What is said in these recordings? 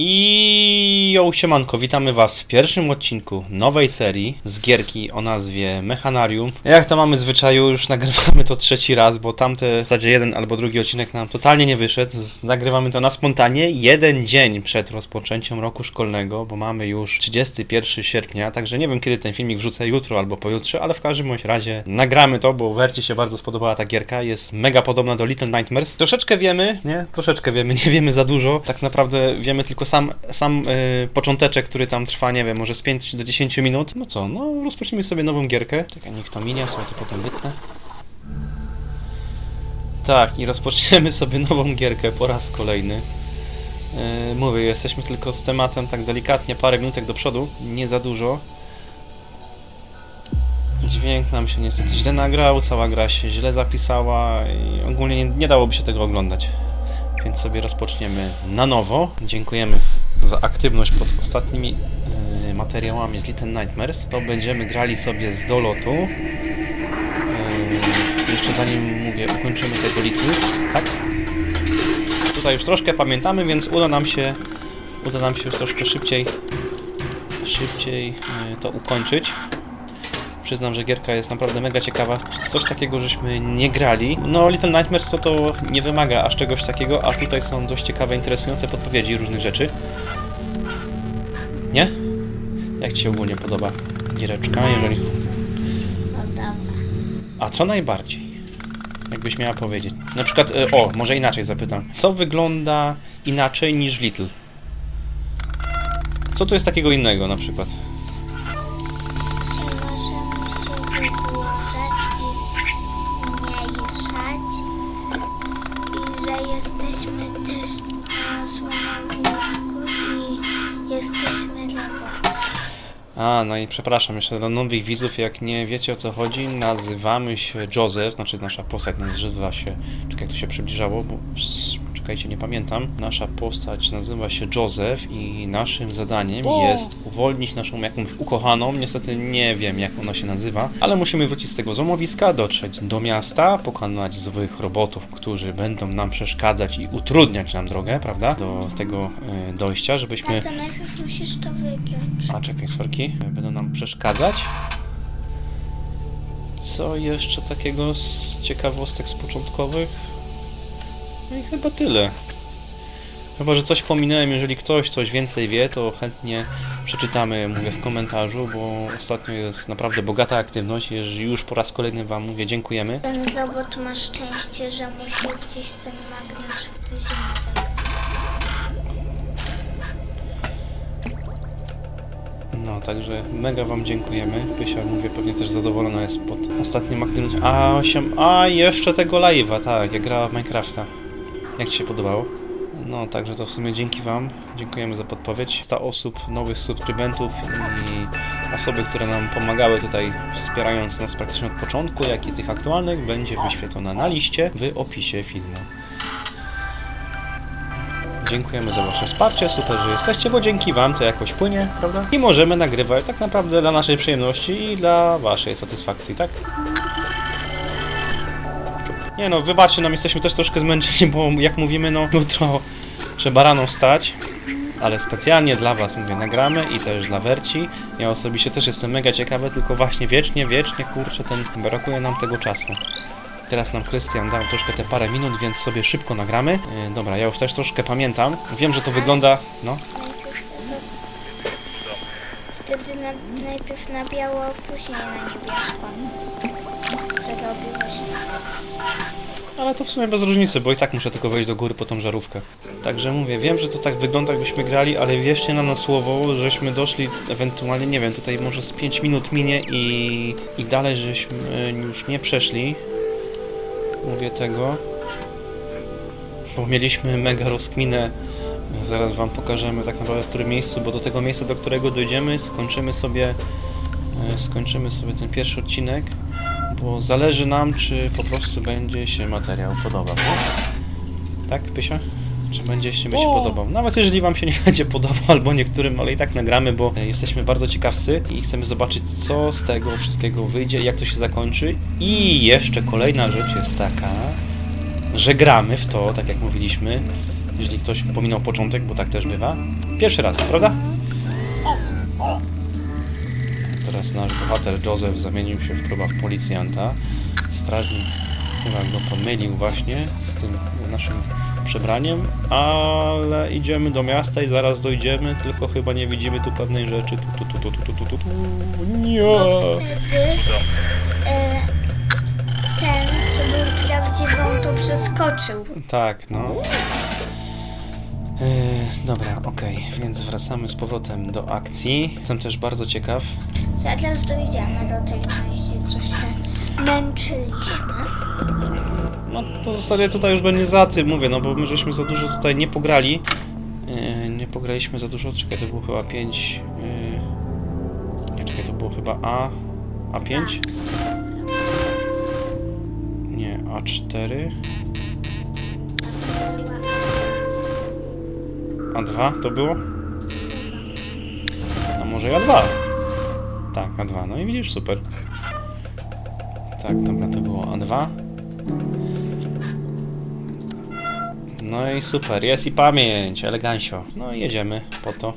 I jo, siemanko, witamy was w pierwszym odcinku nowej serii z gierki o nazwie Mechanarium. Jak to mamy zwyczaju, już nagrywamy to trzeci raz, bo tamte, w zasadzie jeden albo drugi odcinek nam totalnie nie wyszedł. Nagrywamy to na spontanie, jeden dzień przed rozpoczęciem roku szkolnego, bo mamy już 31 sierpnia, także nie wiem kiedy ten filmik wrzucę, jutro albo pojutrze, ale w każdym bądź razie nagramy to, bo Werci się bardzo spodobała ta gierka, jest mega podobna do Little Nightmares. Troszeczkę wiemy, nie? Troszeczkę wiemy, nie wiemy za dużo, tak naprawdę wiemy tylko sam, sam y, począteczek, który tam trwa, nie wiem, może z 5 do 10 minut. No co, no rozpocznijmy sobie nową gierkę. Czekaj, niech to minie, sobie to potem wytnę. Tak, i rozpoczniemy sobie nową gierkę po raz kolejny. Yy, mówię, jesteśmy tylko z tematem tak delikatnie, parę minutek do przodu, nie za dużo. Dźwięk nam się niestety źle nagrał, cała gra się źle zapisała i ogólnie nie, nie dałoby się tego oglądać. Więc sobie rozpoczniemy na nowo. Dziękujemy za aktywność pod ostatnimi yy, materiałami z Little Nightmares. To będziemy grali sobie z dolotu. Yy, jeszcze zanim mówię, ukończymy tego Little, tak? Tutaj już troszkę pamiętamy, więc uda nam się uda nam się już troszkę szybciej szybciej yy, to ukończyć. Przyznam, że gierka jest naprawdę mega ciekawa. Coś takiego żeśmy nie grali. No, Little Nightmares to, to nie wymaga aż czegoś takiego, a tutaj są dość ciekawe, interesujące podpowiedzi różnych rzeczy. Nie? Jak Ci się ogólnie podoba giereczka, jeżeli... A co najbardziej? Jakbyś miała powiedzieć. Na przykład, e, o, może inaczej zapytam. Co wygląda inaczej niż Little? Co tu jest takiego innego na przykład? A, no i przepraszam jeszcze dla nowych widzów, jak nie wiecie o co chodzi, nazywamy się Joseph, znaczy nasza postać nazywa się, czekaj jak to się przybliżało, bo czekajcie, nie pamiętam. Nasza postać nazywa się Joseph i naszym zadaniem O! jest uwolnić naszą jakąś ukochaną, niestety nie wiem jak ona się nazywa, ale musimy wrócić z tego złomowiska, dotrzeć do miasta, pokonać złych robotów, którzy będą nam przeszkadzać i utrudniać nam drogę, prawda, do tego y, dojścia, żebyśmy... Tato, najpierw musisz to wygiąć. A czekaj, sorki. Będą nam przeszkadzać. Co jeszcze takiego z ciekawostek z początkowych? No i chyba tyle. Chyba, że coś pominąłem, jeżeli ktoś coś więcej wie, to chętnie przeczytamy, mówię, w komentarzu, bo ostatnio jest naprawdę bogata aktywność. Już po raz kolejny Wam mówię, dziękujemy. Ten robot ma szczęście, że musi gdzieś ten magnes w. No, także mega Wam dziękujemy. Pysia, mówię, pewnie też zadowolona jest pod ostatnim aktywnością. A, osiem... A, jeszcze tego live'a, tak, jak grała w Minecrafta. Jak Ci się podobało? No, także to w sumie dzięki Wam. Dziękujemy za podpowiedź. 100 osób, nowych subskrybentów i osoby, które nam pomagały tutaj, wspierając nas praktycznie od początku, jak i tych aktualnych, będzie wyświetlona na liście w opisie filmu. Dziękujemy za Wasze wsparcie, super, że jesteście, bo dzięki Wam to jakoś płynie, prawda? I możemy nagrywać tak naprawdę dla naszej przyjemności i dla Waszej satysfakcji, tak? Nie no, wybaczcie nam, jesteśmy też troszkę zmęczeni, bo jak mówimy, no jutro trzeba rano wstać, ale specjalnie dla Was mówię, nagramy i też dla Werci. Ja osobiście też jestem mega ciekawy, tylko właśnie wiecznie, wiecznie, kurczę, ten, brakuje nam tego czasu. Teraz nam Krystian dał troszkę te parę minut, więc sobie szybko nagramy. Yy, dobra, ja już też troszkę pamiętam. Wiem, że to wygląda. No, Wtedy na, najpierw na biało, później na niebiesko. Ale to w sumie bez różnicy, bo i tak muszę tylko wejść do góry po tą żarówkę. Także mówię, wiem, że to tak wygląda, jakbyśmy grali, ale wierzcie na nas słowo, żeśmy doszli ewentualnie, nie wiem, tutaj może z 5 minut minie i, i dalej żeśmy już nie przeszli. Mówię tego. Bo mieliśmy mega rozkminę. Zaraz wam pokażemy tak naprawdę w którym miejscu, bo do tego miejsca, do którego dojdziemy, skończymy sobie e, skończymy sobie ten pierwszy odcinek, bo zależy nam, czy po prostu będzie się materiał podobał. Tak, Pysia? Czy będzie się będzie O! podobał? Nawet jeżeli wam się nie będzie podobał, albo niektórym, ale i tak nagramy, bo jesteśmy bardzo ciekawscy i chcemy zobaczyć, co z tego wszystkiego wyjdzie, jak to się zakończy. I jeszcze kolejna rzecz jest taka, że gramy w to, tak jak mówiliśmy, jeżeli ktoś pominął początek, bo tak też bywa. Pierwszy raz, prawda? teraz nasz bohater Joseph zamienił się w, chyba w policjanta. Strażnik chyba go pomylił właśnie z tym naszym przebraniem, ale idziemy do miasta i zaraz dojdziemy, tylko chyba nie widzimy tu pewnej rzeczy. Tu, tu, tu, tu, tu, tu, tu, tu. Nie! No ten, co był prawdziwą, to przeskoczył. Tak, no. E, dobra, okej, więc wracamy z powrotem do akcji. Jestem też bardzo ciekaw. Zaraz dojdziemy do tej części, co się męczyliśmy. No to w zasadzie tutaj już będzie za tym, mówię, no bo my żeśmy za dużo tutaj nie pograli. Yy, nie pograliśmy za dużo, czekaj, to było chyba 5. Yy, nie, czekaj, to było chyba A. A5? Nie, A4. A2 to było? A może i A2? Tak, A2. No i widzisz, super. Tak, dobra, to było A2. No i super, jest i pamięć, elegancio. No i jedziemy po to.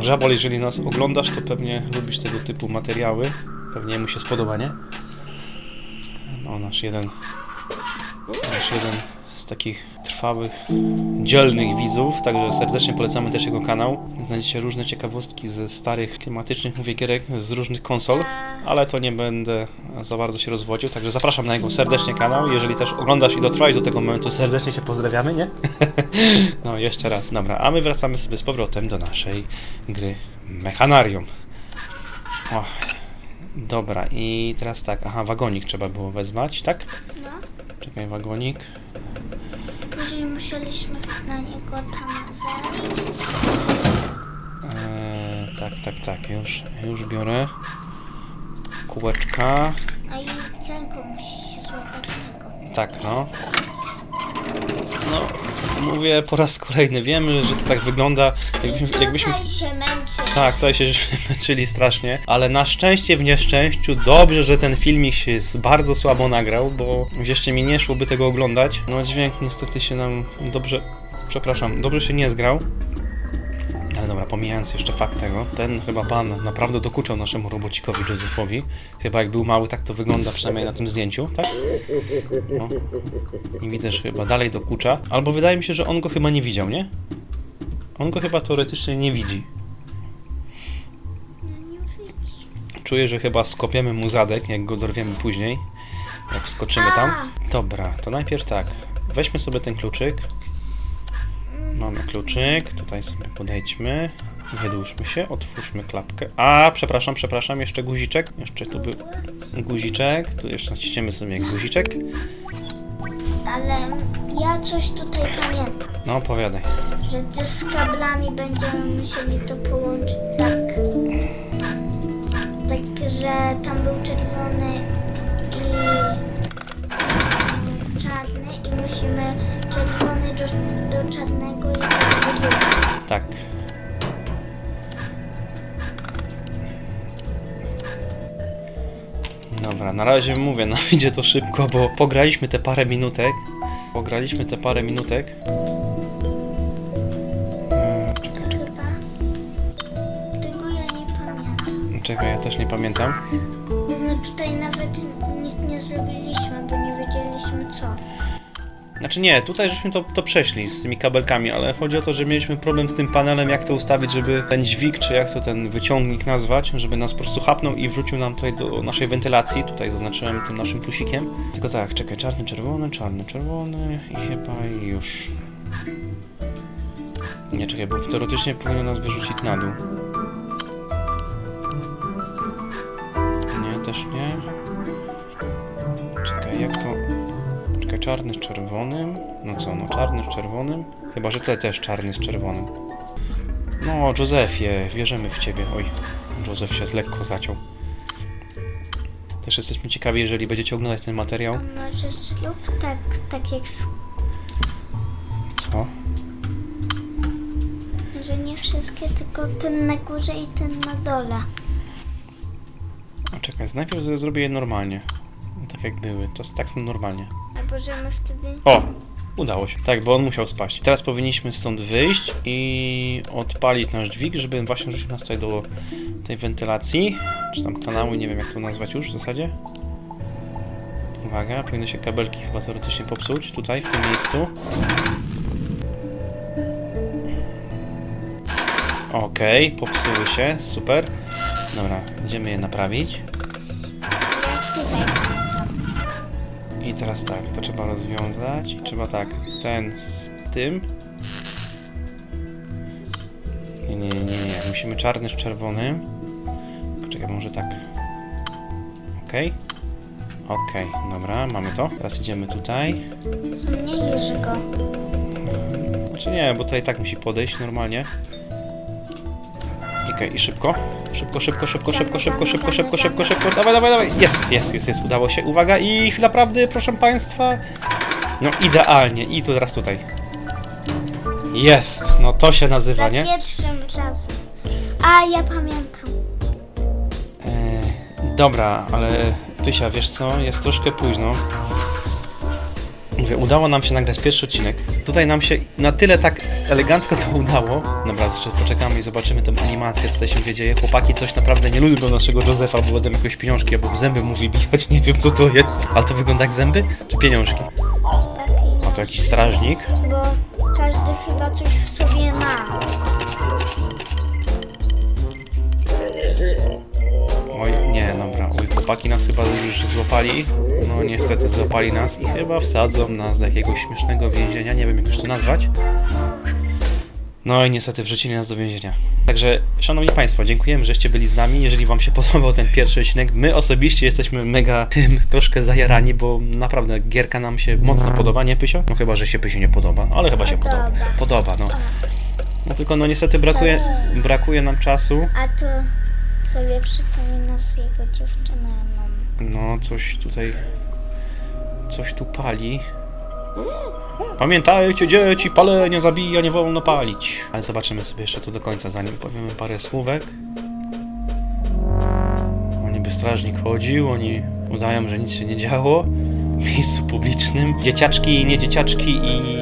Żabol, jeżeli nas oglądasz, to pewnie lubisz tego typu materiały. Pewnie mu się spodoba, nie? No, nasz jeden, nasz jeden z takich trwałych, dzielnych widzów, także serdecznie polecamy też jego kanał. Znajdziecie różne ciekawostki ze starych, klimatycznych, mówię, gierek z różnych konsol, ale to nie będę za bardzo się rozwodził, także zapraszam na jego serdecznie kanał. Jeżeli też oglądasz i dotrwałeś do tego momentu, serdecznie Cię pozdrawiamy, nie? no, jeszcze raz. Dobra, a my wracamy sobie z powrotem do naszej gry Mechanarium. O, dobra, i teraz tak, aha, wagonik trzeba było wezwać, tak? Czekaj, wagonik. Później musieliśmy na niego tam wejść. Eee, tak, tak, tak, już, już biorę. Kółeczka. A i ręką musisz się złapać tego. Tak, no. No, mówię po raz kolejny. Wiemy, że to tak wygląda, jakbyśmy, I jakbyśmy tutaj się męczy. Tak, tutaj się męczyli strasznie, ale na szczęście w nieszczęściu dobrze, że ten filmik się z- bardzo słabo nagrał, bo wierzcie mi, nie szłoby tego oglądać. No dźwięk niestety się nam dobrze, przepraszam, dobrze się nie zgrał. Ale dobra, pomijając jeszcze fakt tego, ten chyba pan naprawdę dokuczał naszemu robocikowi Josephowi. Chyba jak był mały, tak to wygląda przynajmniej na tym zdjęciu, tak? No. I widzę, że chyba dalej dokucza. Albo wydaje mi się, że on go chyba nie widział, nie? On go chyba teoretycznie nie widzi. Nie widzi. Czuję, że chyba skopiemy mu zadek, jak go dorwiemy później. Jak wskoczymy tam. Dobra, to najpierw tak. Weźmy sobie ten kluczyk. Mamy kluczyk, tutaj sobie podejdźmy. Wydłużmy się, otwórzmy klapkę. A, przepraszam, przepraszam, jeszcze guziczek. Jeszcze tu był guziczek. Tu jeszcze naciśniemy sobie guziczek. Ale ja coś tutaj pamiętam, No, opowiadaj. że też z kablami będziemy musieli to połączyć tak. Tak, że tam był czerwony i czarny i musimy czerwony do, czarnego i drugiego. Tak. Dobra, na razie mówię, no idzie to szybko, bo pograliśmy te parę minutek. Pograliśmy te parę minutek. Czekaj. Tego ja nie pamiętam. czekaj, ja też nie pamiętam. Bo my tutaj Znaczy nie, tutaj żeśmy to, to przeszli z tymi kabelkami, ale chodzi o to, że mieliśmy problem z tym panelem, jak to ustawić, żeby ten dźwig, czy jak to ten wyciągnik nazwać, żeby nas po prostu chapnął i wrzucił nam tutaj do naszej wentylacji. Tutaj zaznaczyłem tym naszym plusikiem. Tylko tak, czekaj, czarny, czerwony, czarny, czerwony i chyba już... Nie, czekaj, bo teoretycznie powinno nas wyrzucić na dół. Nie, też nie. Czekaj, jak to... Czarny z czerwonym. No co, no czarny z czerwonym? Chyba, że tutaj też czarny z czerwonym. No, Józefie, wierzymy w ciebie. Oj, Józef się lekko zaciął. Też jesteśmy ciekawi, jeżeli będziecie oglądać ten materiał. A może zrób tak, tak jak w, Co? że nie wszystkie, tylko ten na górze i ten na dole. A czekaj, najpierw zrobię je normalnie. Tak jak były, to tak są normalnie. Możemy wtedy... O! Udało się. Tak, bo on musiał spaść. Teraz powinniśmy stąd wyjść i odpalić nasz dźwig, żeby właśnie rzucił nas tutaj do tej wentylacji. Czy tam kanału, nie wiem jak to nazwać już w zasadzie. Uwaga, powinny się kabelki chyba teoretycznie popsuć tutaj, w tym miejscu. Okej, popsuły się, super. Dobra, idziemy je naprawić. Tutaj. I teraz tak, to trzeba rozwiązać. Trzeba tak, ten z tym. Nie, nie, nie, nie, nie. Musimy czarny z czerwonym. Czekaj, może tak. Okej. Okej, dobra, mamy to. Teraz idziemy tutaj. Zmniejsz go. Znaczy nie, bo tutaj tak musi podejść normalnie. Okej, i szybko. Szybko, szybko, szybko, szybko, szybko, szybko, szybko, szybko, szybko. Dawaj, dawaj, dawaj. Jest, jest, jest, jest. Udało się. Uwaga i chwila prawdy, proszę państwa. No idealnie. I tu teraz tutaj. Jest. No to się nazywa, Za nie? pierwszym razem. A, ja pamiętam. E, dobra, ale Pysia, wiesz co? Jest troszkę późno. Mówię, udało nam się nagrać pierwszy odcinek. Tutaj nam się na tyle tak elegancko to udało. Dobra, jeszcze poczekamy i zobaczymy tę animację, co tutaj się dzieje. Chłopaki coś naprawdę nie lubią do naszego Józefa, bo będą jakieś pieniążki, albo zęby mówi bijać, nie wiem co to jest. Ale to wygląda jak zęby? Czy pieniążki? A to jakiś strażnik. Bo każdy chyba coś w sobie ma. Chłopaki nas chyba już złapali. No niestety złapali nas i chyba wsadzą nas do jakiegoś śmiesznego więzienia. Nie wiem jak już to nazwać. No i niestety wrzucili nas do więzienia. Także, szanowni państwo, dziękujemy, żeście byli z nami. Jeżeli wam się podobał ten pierwszy odcinek, my osobiście jesteśmy mega tym troszkę zajarani, bo naprawdę gierka nam się mocno podoba, nie Pysio? No chyba, że się Pysiu nie podoba, ale chyba się podoba. Podoba. Podoba, no. No tylko no niestety brakuje, brakuje nam czasu. A to sobie przypominasz jego dziewczynę. No, coś tutaj. Coś tu pali. Pamiętajcie, dzieci, palenie zabija, nie wolno palić. Ale zobaczymy sobie jeszcze to do końca, zanim powiemy parę słówek. Oni by strażnik chodził, oni udają, że nic się nie działo w miejscu publicznym. Dzieciaczki i niedzieciaczki i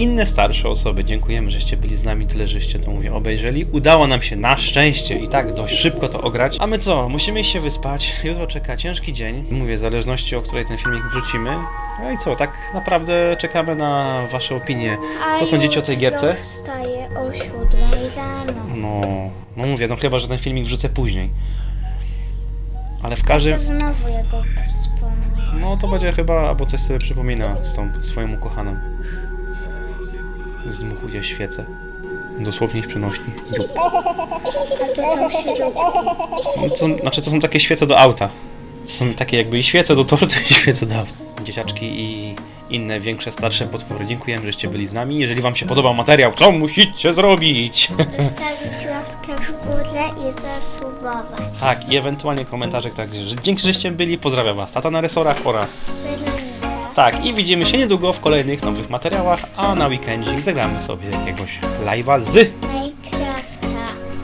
inne starsze osoby. Dziękujemy, żeście byli z nami, tyle żeście to mówię, obejrzeli. Udało nam się na szczęście i tak dość szybko to ograć. A my co? Musimy się wyspać. Jutro czeka ciężki dzień. Mówię, w zależności o której ten filmik wrzucimy. No i co? Tak naprawdę czekamy na wasze opinie. Co sądzicie o tej gierce? wstaję o 7 rano. No, no mówię, no chyba, że ten filmik wrzucę później. Ale w każdym... Znowu jego wspomnę. No to będzie chyba, albo coś sobie przypomina z tą swoją ukochaną. Zdmuchuje świecę. Dosłownie ich przenośni. A to są śrubki. No to są, znaczy to są takie świece do auta. Są takie jakby i świece do tortu i świece do auta. Dzieciaczki i inne większe, starsze potwory. Dziękujemy, żeście byli z nami. Jeżeli wam się podobał materiał, co musicie zrobić? Zostawić łapkę w górę i zasubować. tak, i ewentualnie komentarzek także. że Dzięki, żeście byli. Pozdrawiam was. Tata na resorach oraz... Tak, i widzimy się niedługo w kolejnych nowych materiałach, a na weekendzie zagramy sobie jakiegoś live'a z... Minecrafta.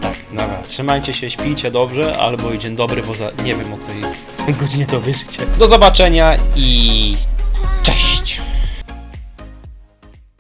Tak, dobra, trzymajcie się, śpijcie dobrze, albo i dzień dobry, bo za... nie wiem o której godzinie to wyżycie. Do zobaczenia i